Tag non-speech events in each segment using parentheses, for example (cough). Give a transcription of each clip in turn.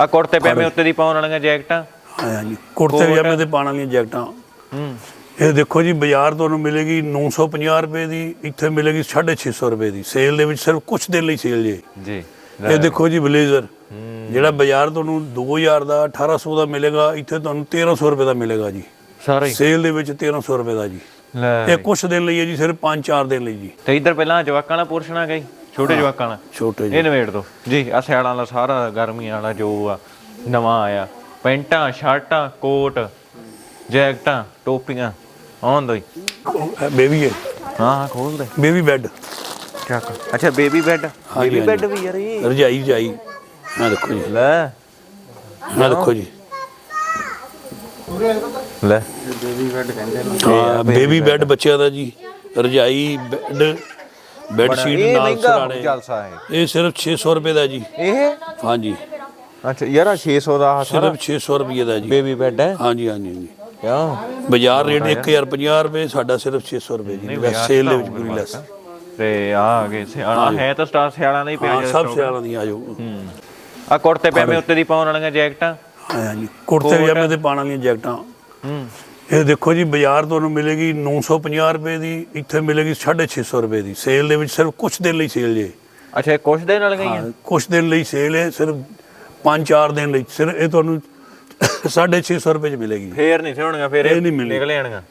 ਆ ਕੁੜਤੇ ਪਜਾਮੇ ਉੱਤੇ ਦੀ ਪਾਉਣ ਵਾਲੀਆਂ ਜੈਕਟਾਂ। ਆਇਆ ਜੀ ਕੁੜਤੇ ਪਜਾਮੇ ਤੇ ਪਾਉਣ ਵਾਲੀਆਂ ਜੈਕਟਾਂ। ਹੂੰ। ਇਹ ਦੇਖੋ ਜੀ ਬਾਜ਼ਾਰ ਤੁਹਾਨੂੰ ਮਿਲੇਗੀ 950 ਰੁਪਏ ਦੀ ਇੱਥੇ ਮਿਲੇਗੀ 650 ਰੁਪਏ ਦੀ। ਸੇਲ ਦੇ ਵਿੱਚ ਸਿਰਫ ਕੁਝ ਦਿਨ ਲਈ ਸੇਲ ਜੇ। ਜੀ ਇਹ ਦੇਖੋ ਜੀ ਬਲੇਜ਼ਰ। ਜਿਹੜਾ ਬਾਜ਼ਾਰ ਤੁਹਾਨੂੰ 2000 ਦਾ 1800 ਦਾ ਮਿਲੇਗਾ ਇੱਥੇ ਤੁਹਾਨੂੰ 1300 ਰੁਪਏ ਦਾ ਮਿਲੇਗਾ ਜੀ। ਸਾਰਾ ਸੇਲ ਦੇ ਵਿੱਚ 1300 ਰੁਪਏ ਦਾ ਜੀ। ਇਹ ਕੁਝ ਦਿਨ ਲਈ ਹੈ ਜੀ ਸਿਰਫ 5-4 ਦਿਨ ਲਈ ਜੀ। ਤੇ ਇੱਧਰ ਪਹਿਲਾਂ ਜਵਾਕਾਂ ਵਾਲਾ ਪੋਰਸ਼ਨ ਆ ਗਈ ਛੋਟੇ ਜਵਾਕਾਂ ਵਾਲਾ ਛੋਟੇ ਜੀ। ਇਹ ਨਵੇੜ ਦੋ। ਜੀ ਆ ਸਿਆਲਾਂ ਵਾਲਾ ਸਾਰਾ ਗਰਮੀਆਂ ਵਾਲਾ ਜੋ ਆ ਨਵਾਂ ਆਇਆ। ਪੈਂਟਾਂ ਸ਼ਰਟਾਂ ਕੋਟ ਜੈਕਟਾਂ ਟੋਪੀਆਂ ਆਉਣ ਦੋ ਬੇਬੀ ਹੈ। ਹਾਂ ਹਾਂ ਖੋਲ ਦੇ। Baby bed. ਚੱਕ ਅੱਛਾ ਬੇਬੀ ਬੈੱਡ। ਬੇਬੀ ਬੈੱਡ ਵੀ ਯਾਰ ਇਹ ਰਜਾਈ ਰਜਾਈ। ਆ ਦੇਖੋ ਜੀ। ਲੈ। ਆ ਦੇਖੋ ਜੀ। ਲੈ। ਹਾਂ ਬੇਬੀ ਬੈੱਡ ਬੱਚਿਆਂ ਦਾ ਜੀ। ਰਜਾਈ ਬੈੱਡ। ਬੈੱਡ ਸ਼ੀਟ ਇਹ ਨਾਲ ਮਹਿੰਗਾ ਸਰਾਣੇ। ਜਲਸਾ ਹੈ ਇਹ ਸਿਰਫ 600 ਰੁਪਏ ਦਾ ਜੀ। ਇਹ? ਹਾਂਜੀ। ਅੱਛਾ ਯਾਰ 600 ਦਾ ਆਹ ਸਾਰਾ? ਸਿਰਫ 600 ਰੁਪਏ ਦਾ ਜੀ। ਬੇਬੀ ਬੈੱਡ ਹੈ? ਹਾਂਜੀ ਹਾਂਜੀ ਹਾਂਜੀ। ਕਿਉਂ? ਬਾਜ਼ਾਰ ਰੇਟ 1050 ਰੁਪਏ ਸਾਡਾ ਸਿਰਫ 600 ਰੁਪਏ ਜੀ। ਲੈਸ ਸੇਲ ਦੇ ਵਿੱਚ ਪੂਰੀ ਲੈਸ ਤੇ ਆ ਆ ਗਏ ਸਿਆਣਾ। ਹੈ ਤਾਂ ਸਟਾਰ ਸਿਆਲਾਂ ਦਾ ਹੀ ਪਿਆ ਹਾਂ ਸਭ ਸਿਆਲਾਂ ਦੀ ਆ ਜਾਓ ਹੂੰ। ਆ ਕੁੜਤੇ ਪਜਾਮੇ ਉੱਤੇ ਦੀ ਪਾਉਣ ਵਾਲੀਆਂ ਜੈਕਟਾਂ। ਆਇਆ ਜੀ ਕੁੜਤੇ ਪਜਾਮੇ ਤੇ ਪਾਉਣ ਵਾਲੀਆਂ ਜੈਕਟਾਂ। ਹੂੰ। ਇਹ ਦੇਖੋ ਜੀ ਬਾਜ਼ਾਰ ਤੁਹਾਨੂੰ ਮਿਲੇਗੀ 950 ਰੁਪਏ ਦੀ ਇੱਥੇ ਮਿਲੇਗੀ 650 ਰੁਪਏ ਦੀ। ਸੇਲ ਦੇ ਵਿੱਚ ਸਿਰਫ ਕੁਝ ਦਿਨ ਲਈ ਸੇਲ ਜੇ। ਅੱਛਾ ਇਹ ਕੁਛ ਦੇ ਨਾਲ ਗਈਆਂ ਕੁਝ ਦਿਨ ਲਈ ਸੇਲ ਹੈ ਸਿਰਫ 5-4 ਦਿਨ ਲਈ। ਸਿਰਫ ਇਹ ਤੁਹਾਨੂੰ (coughs) 650 ਰੁਪਏ ਚ ਮਿਲੇਗੀ। ਫੇਰ ਨਹੀਂ ਸਿਉਣੀਆਂ ਫੇਰ ਇਹ ਨਹੀਂ ਮਿਲਣੀ। ਨਿਕਲ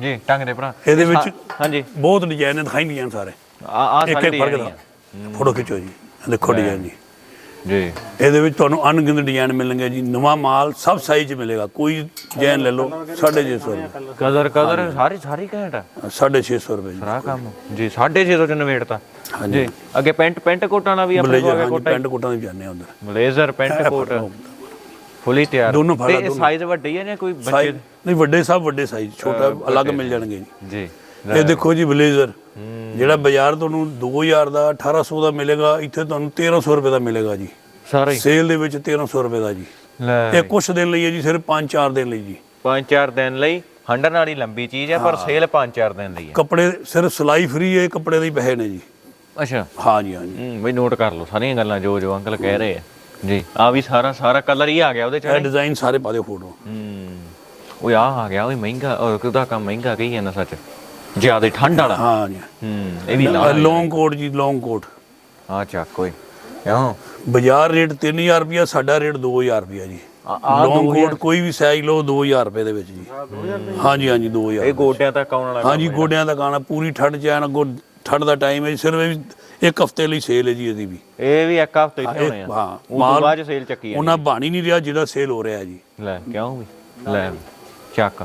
ਜੀ ਟੰਗ ਦੇ ਭਰਾ। ਇਹਦੇ ਵਿੱਚ ਹਾਂਜੀ। ਬਹੁਤ ਡਿਜ਼ਾਈਨ ਦਿਖਾਈ ਡਿਜ਼ਾਈਨ ਸਾਰੇ। ਆ ਆ ਸਾਰੇ ਫ਼ਰਕ ਦਾ। ਫੋਟੋ ਖਿੱਚੋ ਜੀ। ਦੇਖੋ ਡਿਜ਼ਾਈਨ ਜੀ। ਜੀ। ਇਹਦੇ ਵਿੱਚ ਤੁਹਾਨੂੰ ਅਣਗਿਣਤ ਡਿਜ਼ਾਈਨ ਮਿਲਣਗੇ ਜੀ। ਨਵਾਂ ਮਾਲ ਸਭ ਸਾਈਜ਼ ਮਿਲੇਗਾ। ਕੋਈ ਡਿਜ਼ਾਈਨ ਲੈ ਲਓ 650 ਰੁਪਏ। ਕਦਰ ਕਦਰ ਸਾਰੀ ਸਾਰੀ ਘੈਂਟ ਆ। 650 ਰੁਪਏ ਜੀ। ਸਾਰਾ ਕੰਮ। ਜੀ 650 ਚ ਨਵੇੜਤਾ ਜੀ ਅੱਗੇ ਪੈਂਟ ਪੈਂਟ ਕੋਟਾਂ ਨਾਲ ਵੀ ਆਪਣੇ ਕੋਲ ਬਲੇਜ਼ਰ ਆ ਗਿਆ ਹਾਂਜੀ ਕੋਟਾ ਪੈਂਟ ਕੋਟਾਂ ਦੇ ਜਾਂਦੇ ਆ ਉਧਰ। Blazer pant coat. ਫੁੱਲੀ ਤਿਆਰ। ਦੋਨੋਂ ਫੜ ਦੋਨੋਂ। ਸਾਈਜ਼ ਵੱਡੇ ਹੀ ਆ ਜਾਂ ਕੋਈ ਬੱਚੇ ਨਹੀਂ ਵੱਡੇ ਸਭ ਵੱਡੇ ਸਾਈਜ਼ ਛੋਟਾ ਅਲੱਗ ਮਿਲ ਜਾਣਗੇ ਜੀ। ਜੀ। ਇਹ ਦੇਖੋ ਜੀ ਬਲੇਜ਼ਰ। ਜਿਹੜਾ ਬਾਜ਼ਾਰ ਤੁਹਾਨੂੰ 2000 ਦਾ 1800 ਦਾ ਮਿਲੇਗਾ ਇੱਥੇ ਤੁਹਾਨੂੰ 1300 ਰੁਪਏ ਦਾ ਮਿਲੇਗਾ ਜੀ। ਸਾਰਾ ਹੀ। ਸੇਲ ਦੇ ਵਿੱਚ 1300 ਰੁਪਏ ਦਾ ਜੀ। ਲੈ ਇਹ ਕੁਝ ਦਿਨ ਲਈ ਹੈ ਜੀ ਸਿਰਫ 5-4 ਦਿਨ ਲਈ ਜੀ। ਪੰਜ ਚਾਰ ਦਿਨ ਲਈ। ਹੰਡਣ ਵਾਲੀ ਲੰਬੀ ਚੀਜ਼ ਹੈ ਪਰ ਸੇਲ ਪੰਜ ਚਾਰ ਦਿਨ ਲਈ ਹੈ। ਕੱਪੜੇ ਸਿਰਫ ਸਿਲਾਈ ਫ੍ਰੀ ਹੈ ਕੱਪੜੇ ਦੇ ਹੀ ਪੈਸੇ ਨੇ ਜੀ। ਅੱਛਾ। ਹਾਂ ਜੀ ਹਾਂ ਜੀ। ਹੂੰ ਬਈ ਨੋਟ ਕਰ ਲਓ ਸਾਰੀਆਂ ਗੱਲਾਂ ਜੋ ਜੋ ਅੰਕਲ ਕਹਿ ਰਹੇ ਆ। ਜੀ ਆ ਵੀ ਸਾਰਾ ਸਾਰਾ ਕਲਰ ਹੀ ਆ ਗਿਆ ਉਹਦੇ ਚ ਇਹ ਡਿਜ਼ਾਈਨ ਸਾਰੇ ਪਾ ਦਿਓ ਫੋਟੋ ਹੂੰ। ਉਹ ਆ ਆ ਗਿਆ ਉਹ ਮਹਿੰਗਾ ਉਹ ਉਹਦਾ ਕੰਮ ਮਹਿੰਗਾ ਕਹੀ ਜਾਂਦਾ ਸੱਚ। ਜ਼ਿਆਦਾ ਠੰਡ ਵਾਲਾ। ਹਾਂ ਜੀ। ਹੂੰ ਇਹ ਵੀ ਲਾ ਲੌਂਗ ਕੋਟ ਜੀ ਲੌਂਗ ਕੋਟ ਆ ਚੱਕ ਕੋਈ ਕਿਉਂ ਬਾਜ਼ਾਰ ਰੇਟ 3000 ਰੁਪਿਆ ਸਾਡਾ ਰੇਟ 2000 ਰੁਪਿਆ ਜੀ। ਆ- ਆ ਲੌਂਗ ਕੋਟ ਕੋਈ ਵੀ ਸਾਈਜ਼ ਲਓ 2000 ਰੁਪਏ ਦੇ ਵਿੱਚ ਜੀ। ਹਾਂਜੀ ਹਾਂਜੀ 2000 ਇਹ ਗੋਡਿਆਂ ਤੱਕ ਆਉਣ ਵਾਲਾ ਹਾਂਜੀ ਗੋਡਿਆਂ ਦਾ ਗਾਣਾ ਪੂਰੀ ਠੰਡ ਚ ਐਨ ਅੱਗੋਂ ਠੰਡ ਦਾ ਟਾਈਮ ਹੈ ਸਿਰਫ ਇੱਕ ਹਫ਼ਤੇ ਲਈ ਸੇਲ ਹੈ ਜੀ ਇਹਦੀ ਵੀ। ਇਹ ਵੀ ਇੱਕ ਹਫ਼ਤੇ ਇੱਥੇ ਹੋਣੇ ਆ। ਹਾਂ ਉਸ ਤੋਂ ਬਾਅਦ ਸੇਲ ਚੱਕੀ ਆ ਉਹਨਾਂ ਬਾਣੀ ਨਹੀਂ ਰਿਹਾ ਜਿਹੜਾ ਸੇਲ ਹੋ ਰਿਹਾ ਜੀ। ਲੈ ਕਿਉਂ ਵੀ? ਲੈ ਚੱਕ।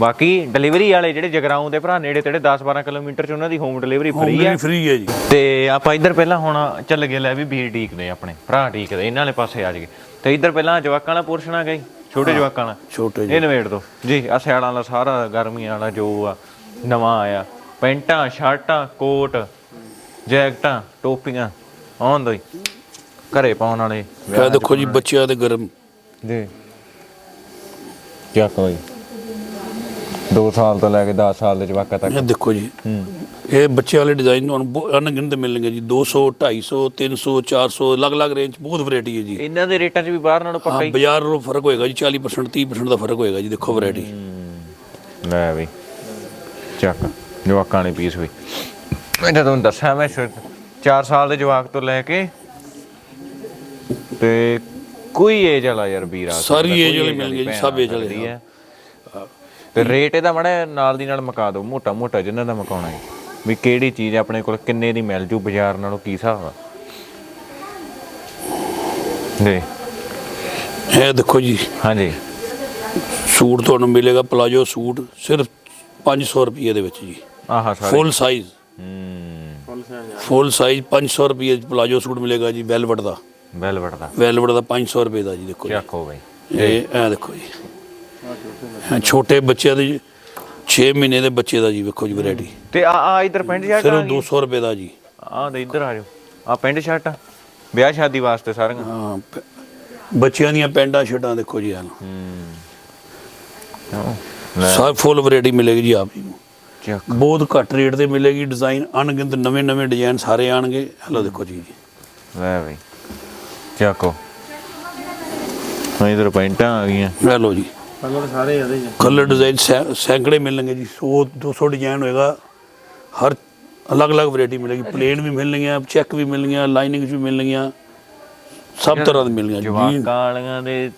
ਬਾਕੀ ਡਿਲੀਵਰੀ ਵਾਲੇ ਜਿਹੜੇ ਜਗਰਾਉਂ ਦੇ ਭਰਾ ਨੇੜੇ ਤੇੜੇ 10 12 ਕਿਲੋਮੀਟਰ ਚ ਉਹਨਾਂ ਦੀ ਹੋਮ ਡਿਲੀਵਰੀ ਫ੍ਰੀ ਹੈ ਫ੍ਰੀ ਹੈ ਜੀ। ਤੇ ਆਪਾਂ ਇੱਧਰ ਪਹਿਲਾਂ ਹੁਣ ਚੱਲ ਗਏ ਲੈ ਵੀ ਵੀਰ ਢੀਕਦੇ ਆਪਣੇ ਭਰਾ ਢੀਕਦੇ ਇਹਨਾਂ ਵਾਲੇ ਪਾਸੇ ਆ ਜਗੇ ਤੇ ਇੱਧਰ ਪਹਿਲਾਂ ਜਵਾਕਾਂ ਵਾਲਾ ਪੋਰਸ਼ਨ ਆ ਗਈ ਛੋਟੇ ਜਵਾਕਾਂ ਵਾਲਾ। ਛੋਟੇ ਜੀ। ਇਹ ਨਵੇੜ ਦੋ। ਜੀ ਆ ਸਿਆਲਾਂ ਵਾਲਾ ਸਾਰਾ ਗਰਮੀਆਂ ਵਾਲਾ ਜੋ ਆ ਨਵਾਂ ਆਇਆ। ਪੈਂਟਾਂ ਸ਼ਰਟਾਂ ਕੋਟ ਜੈਕਟਾਂ ਟੋਪੀਆਂ ਆਉਣ ਦੋ ਘਰੇ ਪਾਉਣ ਵਾਲੇ ਇਹ ਦੇਖੋ ਜੀ ਬੱਚਿਆਂ ਦੇ ਗਰਮ। ਜੀ। ਕਿਆ ਕੋਈ 2 ਸਾਲ ਤੋਂ ਲੈ ਕੇ 10 ਸਾਲ ਦੇ ਜਵਾਕਾਂ ਤੱਕ। ਇਹ ਦੇਖੋ ਜੀ। ਇਹ ਬੱਚਿਆਂ ਵਾਲੇ ਡਿਜ਼ਾਈਨ ਤੁਹਾਨੂੰ ਅਣਗਿਣਤ ਮਿਲਣਗੇ ਜੀ। 200 250 300 400 ਅਲੱਗ-ਅਲੱਗ ਰੇਂਜ ਬਹੁਤ ਵੈਰਾਈਟੀ ਹੈ ਜੀ। ਇਹਨਾਂ ਦੇ ਰੇਟਾਂ 'ਚ ਵੀ ਬਾਹਰ ਨਾਲੋਂ ਪੱਕਾ ਹਾਂ। ਬਾਜ਼ਾਰ ਨਾਲੋਂ ਫ਼ਰਕ ਹੋਏਗਾ ਜੀ 40% 30% ਦਾ ਫ਼ਰਕ ਹੋਏਗਾ ਜੀ ਦੇਖੋ ਵੈਰਾਈਟੀ ਲੈ ਵੀ। ਚੱਕ ਜਵਾਕਾਂ ਵਾਲੀ ਪੀਸ ਵੀ। ਮੈਂ ਤਾਂ ਤੁਹਾਨੂੰ ਦੱਸਿਆ ਮੈਂ 4 ਸਾਲ ਦੇ ਜਵਾਕ ਤੋਂ ਲੈ ਕੇ ਤੇ ਕੋਈ ਏਜ ਵਾਲਾ ਯਾਰ ਵੀਰਾ ਸਾਰੀ age ਵਾਲੇ ਜੀ, ਭੈਣ ਸਭ age ਵਾਲੇ, ਹੈ। ਤੇ ਰੇਟ ਇਹਦਾ ਮੜਾ ਨਾਲ ਦੀ ਨਾਲ ਮੁਕਾ ਦਿਓ ਮੋਟਾ ਮੋਟਾ ਜਿੰਨਾਂ ਦਾ ਮੁਕਾਉਣਾ ਹੈ। ਵੀ ਕਿਹੜੀ ਚੀਜ਼ ਆਪਣੇ ਕੋਲ ਕਿੰਨੇ ਦੀ ਮਿਲ ਜੂ ਬਾਜ਼ਾਰ ਨਾਲੋਂ ਕੀ ਹਿਸਾਬ ਆ? ਜੀ। ਇਹ ਦੇਖੋ ਜੀ ਹਾਂਜੀ। ਸੂਟ ਤੁਹਾਨੂੰ ਮਿਲੇਗਾ ਪਲਾਜੋ ਸੂਟ ਸਿਰਫ 500 ਰੁਪਏ ਦੇ ਵਿੱਚ ਜੀ। ਆਹਾ ਸਾਰੇ। ਫੁੱਲ ਸਾਈਜ਼ ਹੂੰ। ਫੁੱਲ ਸਾਈਜ਼ 500 ਰੁਪਏ ਚ ਪਲਾਜੋ ਸੂਟ ਮਿਲੇਗਾ ਜੀ ਵੈਲਵਟ ਦਾ। ਵੈਲਵਟ ਦਾ। ਵੈਲਵਟ ਦਾ 500 ਰੁਪਏ ਦਾ ਜੀ ਦੇਖੋ ਜੀ। ਚੱਕੋ ਬਈ। ਇਹ ਇਹ ਦੇਖੋ ਜੀ। ਛੋਟੇ ਬੱਚਿਆਂ ਦੇ 6 ਮਹੀਨੇ ਦੇ ਬੱਚੇ ਦਾ ਜੀ ਵੇਖੋ ਜੀ ਵੈਰਾਈਟੀ। ਤੇ ਆ ਆ ਇਧਰ ਪੈਂਟ ਸ਼ਰਟ ਸਿਰਫ 200 ਰੁਪਏ ਦਾ ਜੀ। ਆ ਦੇ ਇੱਧਰ ਆ ਜਾਓ। ਆ ਪੈਂਟ ਸ਼ਰਟ? ਵਿਆਹ ਸ਼ਾਦੀ ਵਾਸਤੇ ਸਾਰੀਆਂ? ਹਾਂ ਪ- ਬੱਚਿਆਂ ਦੀਆਂ ਪੈਂਟਾਂ ਸ਼ਰਟਾਂ ਦੇਖੋ ਜੀ ਹਾਲ ਸਭ ਫੁੱਲ ਵੈਰਾਈਟੀ ਮਿਲੇਗੀ ਜੀ ਆਪ ਜੀ ਨੂੰ। ਚੱਕ। ਬਹੁਤ ਘੱਟ ਰੇਟ ਤੇ ਮਿਲੇਗੀ ਡਿਜ਼ਾਈਨ ਅਣਗਿਣਤ ਨਵੇਂ ਨਵੇਂ ਡਿਜ਼ਾਈਨ ਸਾਰੇ ਆਣਗੇ। ਹਲੋ ਦੇਖੋ ਜੀ। ਲੈ ਬਈ। ਚੱਕੋ। ਹਾਂ ਇਧਰ ਪੈਂਟਾਂ ਆ ਗਈਆਂ। ਇਹ ਲਓ ਜੀ। ਕਲਰ ਸਾਰੇ ਇਹਦੇ ਚ ਕਲਰ ਡਿਜ਼ਾਈਨ ਸੈਂਕੜੇ ਮਿਲਣਗੇ ਜੀ। 100 200 ਡਿਜ਼ਾਈਨ ਹੋਏਗਾ। ਹਰ ਅਲੱਗ-ਅਲੱਗ ਵੈਰਾਈਟੀ ਮਿਲੇਗੀ। ਪਲੇਨ ਵੀ ਮਿਲਣਗੀਆਂ ਚੈੱਕ ਵੀ ਮਿਲਣਗੀਆਂ ਲਾਈਨਿੰਗ ਵੀ ਮਿਲਣਗੀਆਂ। ਸਭ ਤਰ੍ਹਾਂ ਦੀ ਮਿਲਣਗੀਆਂ। ਜੀ ਜਵਾਕਾਂ ਵਾਲੀਆਂ ਦੇ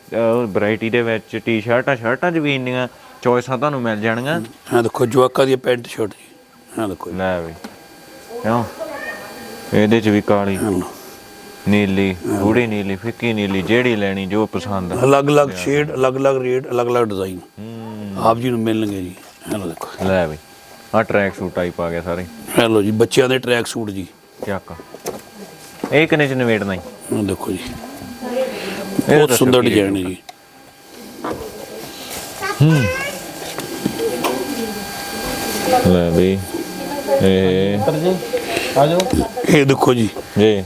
ਵੈਰਾਈਟੀ ਦੇ ਵਿੱਚ ਟੀ-ਸ਼ਰਟਾਂ ਸ਼ਰਟਾਂ 'ਚ ਵੀ ਇੰਨੀਆਂ ਚੋਇਸਾਂ ਤੁਹਾਨੂੰ ਮਿਲ ਜਾਣਗੀਆਂ। ਹਾਂ ਦੇਖੋ ਜਵਾਕਾਂ ਦੀ ਪੈਂਟ ਸ਼ਰਟ ਜੀ। ਹਾਂ ਦੇਖੋ ਜੀ। ਲੈ ਬਈ ਕਿਉਂ? ਇਹਦੇ 'ਚ ਵੀ ਕਾਲੀ। ਨੀਲੀ ਥੋੜੀ ਨੀਲੀ ਫਿੱਕੀ ਨੀਲੀ ਜਿਹੜੀ ਲੈਣੀ ਜੋ ਪਸੰਦ ਆ। ਅਲੱਗ-ਅਲੱਗ ਸ਼ੇਡ ਅਲੱਗ-ਅਲੱਗ ਰੇਟ ਅਲੱਗ-ਅਲੱਗ ਡਿਜ਼ਾਈਨ ਹੂੰ। ਆਪ ਜੀ ਨੂੰ ਮਿਲਣਗੇ ਜੀ। ਇਹ ਲਓ ਦੇਖੋ। ਲੈ ਬਈ ਆ ਟਰੈਕ ਸੂਟ ਟਾਈਪ ਆ ਗਿਆ ਸਾਰੇ। ਇਹ ਲਓ ਜੀ ਬੱਚਿਆਂ ਦੇ ਟਰੈਕ ਸੂਟ ਜੀ। ਚੱਕ ਇਹ ਕਿੰਨੇ ਚ ਨਵੇੜਨਾ ਹੀ ਹਾਂ ਦੇਖੋ ਜੀ। ਇਹ ਬਹੁਤ ਸੁੰਦਰ ਡਿਜ਼ਾਈਨ ਹੈ ਜੀ। ਲੈ ਬਈ ਇਹ ਪਰ ਜੀ ਆ ਜਾਓ ਇਹ ਦੇਖੋ ਜੀ। ਜੀ।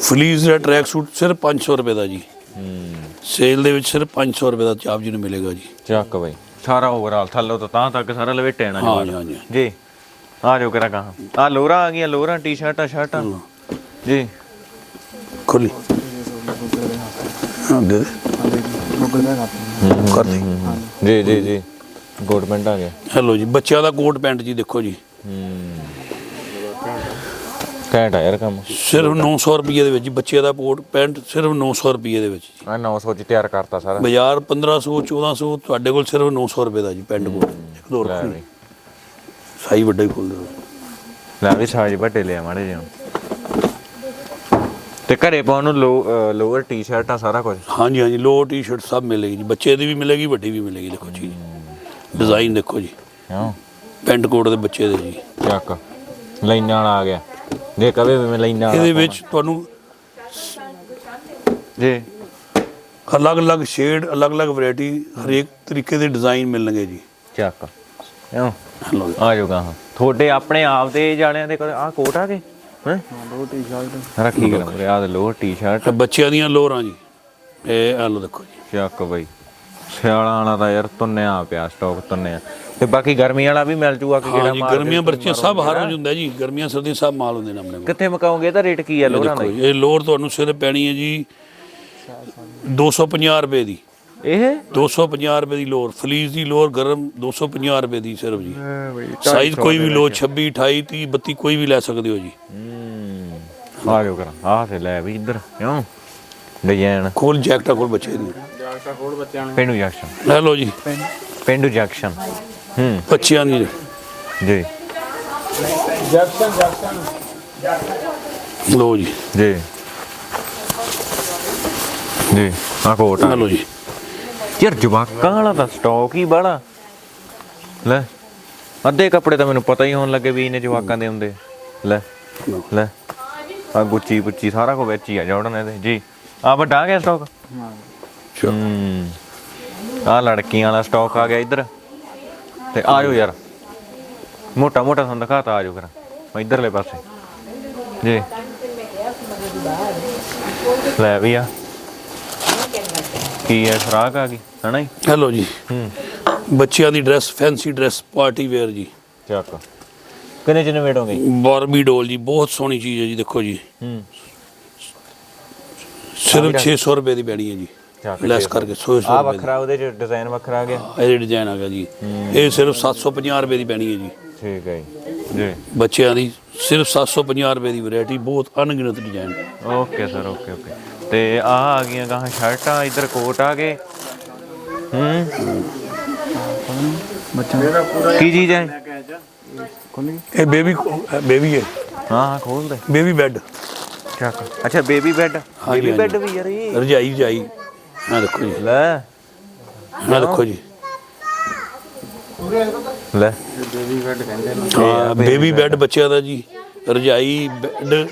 ਫਲੀਸ ਦਾ ਟਰੈਕ ਸੂਟ ਸਿਰਫ 500 ਰੁਪਏ ਦਾ ਜੀ। ਹੂੰ। ਸੇਲ ਦੇ ਵਿੱਚ ਸਿਰਫ 500 ਰੁਪਏ ਦਾ ਚਾਪ ਜੀ ਨੂੰ ਮਿਲੇਗਾ ਜੀ। ਚੱਕ ਬਈ। ਸਾਰਾ ਓਵਰਆਲ ਥੱਲੋਂ ਤੋਂ ਤਾਂ ਤੱਕ ਸਾਰਾ ਲਵੇਟੇ ਨਾ ਹਾਂ ਜੀ ਹਾਂ ਜੀ ਜੀ। ਆ ਜਾਓ ਕਰਾ ਕਹਾਂ ਆ ਲੋਰਾ ਆ ਗਈਆਂ ਲੋਰਾ ਟੀ-ਸ਼ਰਟਾਂ ਸ਼ਰਟਾਂ। ਜੀ। ਖੋਲੀ। ਹਾਂ ਦੇ ਦੇ। ਕਰ ਦੇ ਜੀ ਜੀ ਜੀ। ਕੋਟ ਪੈਂਟ ਆ ਗਿਆ ਹੈਲੋ ਜੀ ਬੱਚਿਆਂ ਦਾ ਕੋਟ ਪੈਂਟ ਜੀ ਦੇਖੋ ਜੀ। ਹੂੰ। ਘੈਂਟ ਆ ਯਾਰ ਕੰਮ। ਸਿਰਫ 900 ਰੁਪਏ ਦੇ ਵਿੱਚ ਜੀ ਬੱਚਿਆਂ ਦਾ ਕੋਟ ਪੈਂਟ ਸਿਰਫ 900 ਰੁਪਏ ਦੇ ਵਿੱਚ ਜੀ। ਆ 900 ਚ ਤਿਆਰ ਕਰਤਾ ਸਾਰਾ। ਬਾਜ਼ਾਰ 1500 1400 ਤੁਹਾਡੇ ਕੋਲ ਸਿਰਫ 900 ਰੁਪਏ ਦਾ ਜੀ ਪੈਂਟ ਕੋਟ। ਇੱਕ ਦੋ ਲੈ ਰੁਪਏ ਬਈ ਸਾਈ ਵੱਡਾ ਹੀ ਖੋਲ ਦਿਓ। ਲੈ ਵੀ ਸਾਜ ਵੱਡੇ ਲਿਆ ਮਾੜੇ ਜਿਹਾ ਤੇ ਘਰੇ ਪਾਉਣ ਨੂੰ ਲੋ ਲੋਅਰ ਟੀ-ਸ਼ਰਟਾਂ ਸਾਰਾ ਕੁਝ ਹਾਂਜੀ ਹਾਂਜੀ ਲੋ ਟੀ-ਸ਼ਰਟ ਸਭ ਮਿਲੇਗੀ ਜੀ। ਬੱਚੇ ਦੀ ਵੀ ਮਿਲੇਗੀ ਵੱਡੀ ਵੀ ਮਿਲੇਗੀ ਦੇਖੋ ਜੀ। ਡਿਜ਼ਾਈਨ ਦੇਖੋ ਜੀ। ਕਿਉਂ? ਪੈਂਟ ਕੋਟ ਦੇ ਬੱਚੇ ਦੇ ਜੀ। ਚੱਕ। ਲਾਈਨਾਂ ਵਾਲਾ ਆ ਗਿਆ। ਜੇ ਕਵੇ ਵੀ ਮੈਂ ਵਾਲਾ ਇਹਦੇ ਵਿੱਚ ਤੁਹਾਨੂੰ ਜੀ। ਅਲੱਗ-ਅਲੱਗ ਸ਼ੇਡ ਅਲੱਗ-ਅਲੱਗ ਵੈਰਾਈਟੀ ਹਰੇਕ ਤਰੀਕੇ ਦੇ ਡਿਜ਼ਾਈਨ ਮਿਲਣਗੇ ਜੀ। ਚੱਕ। ਆ ਜਾਊਗਾ ਹਾਂ। ਤੁਹਾਡੇ ਆਪਣੇ ਆਪ ਦੇ ਜਾਣਿਆਂ ਦੇ ਕੋਲ ਆ ਕੋਟ ਆ ਗਏ ਹੈ? ਦੋ ਟੀ-ਸ਼ਰਟ ਰੱਖੀ ਕਰ ਮੇਰੇ ਆ ਲੋਅਰ ਟੀ-ਸ਼ਰਟ ਇਹ ਬੱਚਿਆਂ ਦੀਆਂ ਲੋਰਾਂ ਜੀ। ਇਹ ਆ ਲਓ ਦੇਖੋ ਜੀ। ਚੱਕ ਬਈ। ਸਿਆਲਾਂ ਵਾਲਾ ਤਾਂ ਯਾਰ ਤੁੰਨਿਆ ਪਿਆ ਸਟਾਕ ਤੁੰਨਿਆ। ਤੇ ਬਾਕੀ ਗਰਮੀ ਵਾਲਾ ਵੀ ਮਿਲ ਜੂਗਾ ਕਿ ਹਾਂ ਜਿਹੜਾ ਜੀ ਮਾਰਕੀਟ ਗਰਮੀਆਂ ਬੱਚੇ ਸਭ ਹਰ ਰੋਜ਼ ਹੁੰਦਾ ਜੀ ਗਰਮੀਆਂ ਸਰਦੀਆਂ ਸਭ ਮਾਲ ਹੁੰਦੇ ਨੇ ਆਪਣੇ ਕੋਲ। ਕਿੱਥੇ ਮਕਾਉਂਗੇ ਤਾਂ ਰੇਟ ਕੀ ਆ ਲੋਰਾਂ ਦਾ ਦੇਖੋ ਇਹ ਲੋਰ ਤੁਹਾਨੂੰ ਸਿਰ ਪੈਣੀ ਹੈ ਜੀ 250 ਰੁਪਏ ਦੀ। ਇਹ? 250 ਰੁਪਏ ਦੀ ਲੋਰ ਫਲੀਸ ਦੀ ਲੋਰ ਗਰਮ 250 ਰੁਪਏ ਦੀ ਸਿਰਫ ਜੀ। ਸਾਈਜ਼ ਕੋਈ ਵੀ ਲੋ 26 28 30 32 ਕੋਈ ਵੀ ਲੈ ਸਕਦੇ ਹੋ ਜੀ। ਹੂੰ ਆ ਜਾਓ ਕਰਾਂ ਆ ਤੇ ਲੈ ਵੀ ਇੱਧਰ ਕਿਉਂ? ਡਿਜ਼ਾਈਨ। ਖੋਲ ਜੈਕਟਾਂ ਕੋਲ ਬੱਚੇ ਦੀ। ਜਾਕਟਾ ਕੋਲ ਬੱਚਿਆਂ ਨੂੰ। ਪਿੰਡੂ ਜੰਕਸ਼ਨ। ਲੈ ਲਓ ਜੀ। ਪਿੰਡੂ ਜੰਕਸ਼ਨ। ਹੂੰ ਬੱਚਿਆਂ ਦੀ। ਜੀ। ਜੈਕਸਨ ਜੈਕਸਨ ਲਓ ਜੀ। ਜੀ। ਜੀ ਆ ਕੋਟ ਆ। ਲੈ ਲਓ ਜੀ। ਯਾਰ ਜਵਾਕਾਂ ਵਾਲਾ ਤਾਂ ਸਟਾਕ ਹੀ ਬੜਾ। ਲੈ ਅੱਧੇ ਕੱਪੜੇ ਤਾਂ ਮੈਨੂੰ ਪਤਾ ਹੀ ਹੋਣ ਲੱਗੇ ਵੀ ਇਹਨੇ ਜਵਾਕਾਂ ਦੇ ਹੁੰਦੇ। ਲੈ ਲੈ। ਆ ਗੁੱਚੀ ਪੁੱਚੀ ਸਾਰਾ ਕੁਝ ਵਿੱਚ ਹੀ ਆ ਜਾਉੜਨ ਇਹਦੇ। ਜੀ ਆ ਵੱਡਾ ਆ ਗਿਆ ਸਟਾਕ ਹਾਂ। ਚਲੋ। ਹੂੰ। ਆ ਲੜਕੀਆਂ ਵਾਲਾ ਸਟਾਕ ਆ ਗਿਆ ਇੱਧਰ। ਤੇ ਆ ਜਾਓ ਯਾਰ। ਮੋਟਾ ਮੋਟਾ ਤੁਹਾਨੂੰ ਦਿਖਾਤਾ ਆ ਜਾਓ ਕਰਾਂ ਇਧਰਲੇ ਪਾਸੇ। ਜੀ। ਲੈ ਵੀ ਆ। ਕੀ ਹੈ ਫਰਾਕ ਆ ਗਈ? ਹਨਾ ਜੀ? ਲੈ ਲਓ ਜੀ। ਹੂੰ। ਬੱਚਿਆਂ ਦੀ dress fancy dress party wear ਜੀ। ਚੱਕ। ਕਿੰਨੇ ਚ ਨਵੇੜੋਗੇ ਬਾਰਬੀ ਡੋਲ ਜੀ ਬਹੁਤ ਸੋਹਣੀ ਚੀਜ਼ ਹੈ ਜੀ ਦੇਖੋ ਜੀ। ਹੂੰ। ਸਿਰਫ 600 ਰੁਪਏ ਦੀ ਪੈਣੀ ਹੈ ਜੀ। ਲੈਸ ਕਰਕੇ 100 ਆ ਰੁਪਏ ਵੱਖਰਾ ਉਹਦੇ ਚ ਡਿਜ਼ਾਈਨ ਵੱਖਰਾ ਆ ਗਿਆ। ਇਹ ਡਿਜ਼ਾਈਨ ਆ ਗਿਆ ਜੀ। ਇਹ ਸਿਰਫ 750 ਰੁਪਏ ਦੀ ਪੈਣੀ ਹੈ ਜੀ। ਠੀਕ ਹੈ ਜੀ। ਜੀ। ਬੱਚਿਆਂ ਦੀ ਸਿਰਫ 750 ਰੁਪਏ ਦੀ ਵੈਰਾਈਟੀ ਬਹੁਤ ਅਣਗਿਣਤ design okay sir okay okay ਤੇ ਆ ਆ ਗਈਆਂ ਗਾਹਾਂ ਸ਼ਰਟਾਂ ਇੱਧਰ ਕੋਟ ਆ ਗਏ। ਹੂੰ? ਪੂਰਾ ਕੀ ਚੀਜ਼ ਹੈ? ਇਹ ਬੇਬੀ ਬੇਬੀ ਹੈ। ਹਾਂ ਹਾਂ ਖੋਲ ਦੇ। ਬੇਬੀ ਬੈੱਡ ਚੱਕ। ਅੱਛਾ ਬੇਬੀ ਬੈੱਡ ਬੇਬੀ ਬੈੱਡ। ਵੀ ਯਾਰ ਇਹ। ਰਜਾਈ ਰਜਾਈ। ਆ ਦੇਖੋ ਜੀ। ਲੈ। ਆ ਦੇਖੋ ਜੀ। ਲੈ। ਬੇਬੀ ਬੈੱਡ ਕਹਿੰਦੇ ਨੇ ਹਾਂ ਬੇਬੀ ਬੈੱਡ ਬੱਚਿਆਂ ਦਾ ਜੀ। ਰਜਾਈ ਬੈੱਡ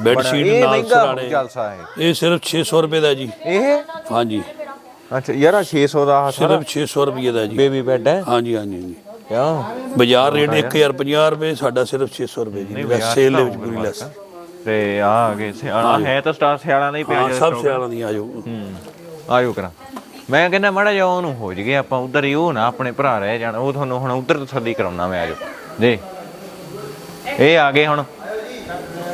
ਬੈੱਡ ਸ਼ੀਟ ਇਹ ਨਾਲ ਮਹਿੰਗਾ ਸਰਾਣੇ। ਜਲਸਾ ਹੈ ਇਹ ਸਿਰਫ 600 ਰੁਪਏ ਦਾ ਜੀ। ਇਹ? ਹਾਂਜੀ। ਅੱਛਾ ਯਾਰ ਆਹ 600 ਦਾ ਸਾਰਾ। ਸਿਰਫ 600 ਰੁਪਏ ਦਾ ਜੀ। ਬੇਬੀ ਬੈੱਡ ਹੈ? ਹਾਂਜੀ ਹਾਂਜੀ ਹਾਂਜੀ। ਕਿਉਂ? ਬਾਜ਼ਾਰ ਰੇਟ 1050 ਰੁਪਏ ਸਾਡਾ ਸਿਰਫ 600 ਰੁਪਏ ਜੀ। ਲੈਸ ਸੇਲ ਦੇ ਵਿੱਚ ਪੂਰੀ ਲੈਸ। ਤੇ ਆ ਗਏ ਸਿਆਣਾ ਹੈ ਤਾਂ ਸਟਾਰ ਸਿਆਣਾ ਨਹੀਂ ਪਿਆ ਹਾਂ ਸਭ। ਸਿਆਲਾਂ ਦੀ ਆਜੋ ਹੂੰ। ਆਇਓ ਕਰਾਂ। ਮੈਂ ਕਹਿੰਦਾ ਮਾੜਾ ਜਿਹਾ ਉਹਨੂੰ ਹੋ ਜਗੇ ਆਪਾਂ ਉਧਰ ਹੀ ਉਹ ਨਾ ਆਪਣੇ ਭਰਾ ਰਹਿ ਜਾਣ। ਉਹ ਤੁਹਾਨੂੰ ਹੁਣ ਉਧਰ ਤਸੱਲੀ ਕਰਾਉਣਾ ਮੈਂ ਆਜੋ। ਜੀ ਇਹ ਆ ਗਏ ਹੁਣ।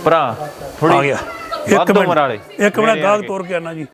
ਭਰਾ ਥੋੜੀ ਆ ਗਿਆ। ਇੱਕ ਮਿੰਟ ਇੱਕ ਮਿੰਟ ਵਰਗੇ। ਤੋਰ ਕੇ ਆਣਾ ਜੀ।